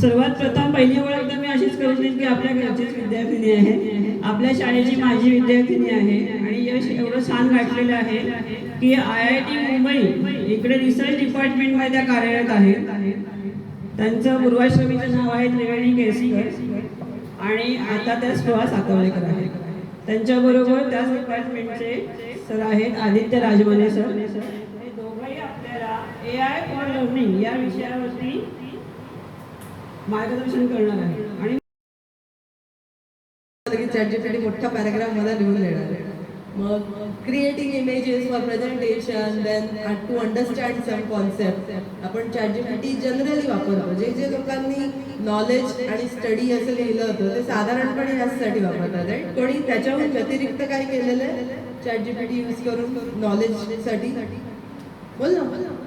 सर्वात प्रथम पहिली ओळख तर मी अशीच करून की आपल्या घरचीच विद्यार्थिनी आहे. आपल्या शाळेची माझी विद्यार्थिनी आहे. आणि यश एवढं छान गाठलेलं आहे की आय आय टी मुंबई इकडे रिसर्च डिपार्टमेंटमध्ये त्या कार्यरत आहेत त्यांचं पूर्वाश्रमीचं नाव आहे त्रिवेणी केसकर. आणि आता त्या स्पृहा सातवळेकर आहेत त्यांच्याबरोबर त्याच डिपार्टमेंटचे सर आहेत आदित्य राजमाने सर हे दोघंही आपल्याला ए आय फॉर लर्निंग या विषयावरती मार्गदर्शन करणार आहे. आणि चॅट जीपीटी मोठा पॅराग्राफ मला लिहून देणार आहे. मग creating images for presentation then to understand some concept आपण चॅट जीपीटी जनरली वापरतो. जे जे लोकांनी नॉलेज आणि स्टडी असं लिहिलं होतं ते साधारणपणे याचसाठी वापरतात राईट कोणी त्याच्याहून व्यतिरिक्त काय केलेलं आहे? चॅट जीपीटी यूज करून नॉलेजसाठी बोल ना बोल ना.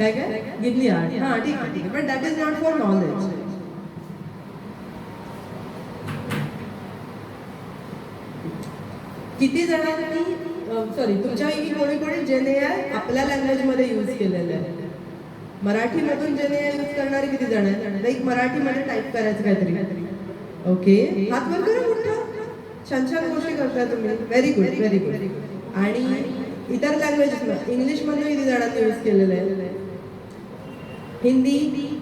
काय काय? गिनली आर्ट हां ठीक आहे ठीक आहे. That is not for knowledge किती जणांनी सॉरी तुमच्यापैकी कोणी कोणी जेने आपल्या लँग्वेजमध्ये यूज केलेलं आहे. मराठीमधून जेने यूज करणारे किती जण आहेत? लाईक मराठीमध्ये टाईप करायचं काहीतरी. ओके हात वर करा मोठा छान छान गोष्टी करताय तुम्ही. व्हेरी गुड व्हेरी गुड आणि इतर लँग्वेजेस इंग्लिशमधून किती जणांनी यूज केलेलं आहे? Hindi?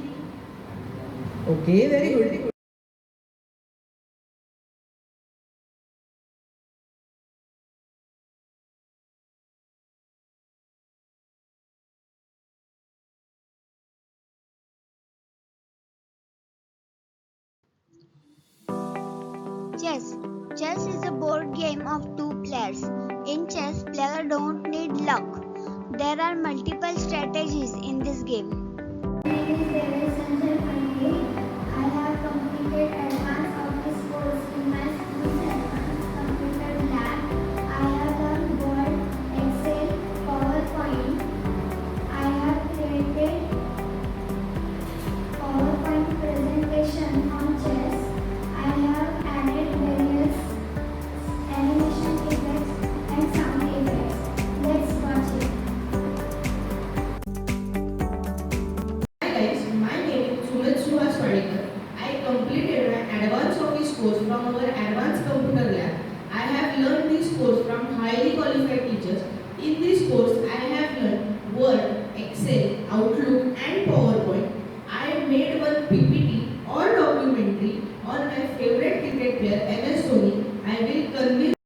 Okay, very good. Chess. Chess is a board game of two players. In chess, players don't need luck. There are multiple strategies in this game is there is sunshine finally. course from highly qualified teachers. In this course, I have learned Word, Excel, Outlook and PowerPoint. I have made one PPT or documentary on my favorite cricket player MS Dhoni. I will convince